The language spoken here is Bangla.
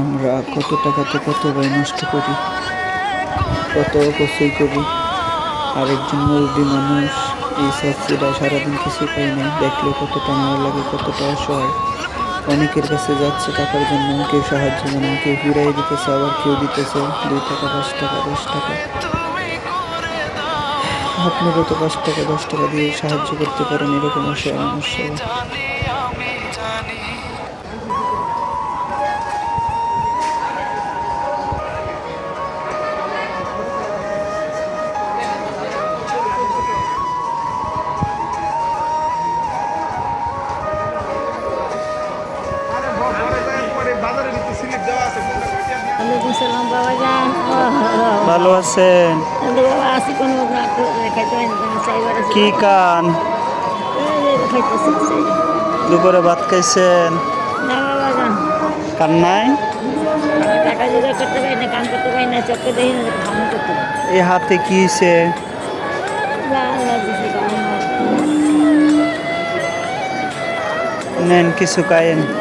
আমরা কত টাকাতে কত ভাই নষ্ট করি, কত অপচয় করি। আরেকজন মুরব্বী মানুষ এই সাবসিডা সারাদিন কিছু পাই না দেখলে কতটা মায়া লাগে, কতটা অসহায়। অনেকের কাছে যাচ্ছে টাকার জন্য, কেউ সাহায্য জন্য কেউ ফিরাই দিতেছে, আবার কেউ দিতেছে, দুই টাকা, পাঁচ টাকা, দশ টাকা। আপনারও তো পাঁচ টাকা, দশ টাকা দিয়ে সাহায্য করতে পারেন, এরকম অসহায় মানুষ ওয়ালাইকুম সালাম বাবা যান। ভালো আছেন? বাবা আসি কোনো কি কান? দুপুরে ভাত খাইছেন? না কান নাই? টাকা জোগাড় করতে পারি না কাম করতে পারি না চক্কর দেখি না কাম করতে পারি। এই হাতে কি নেন কিছু কায়েন না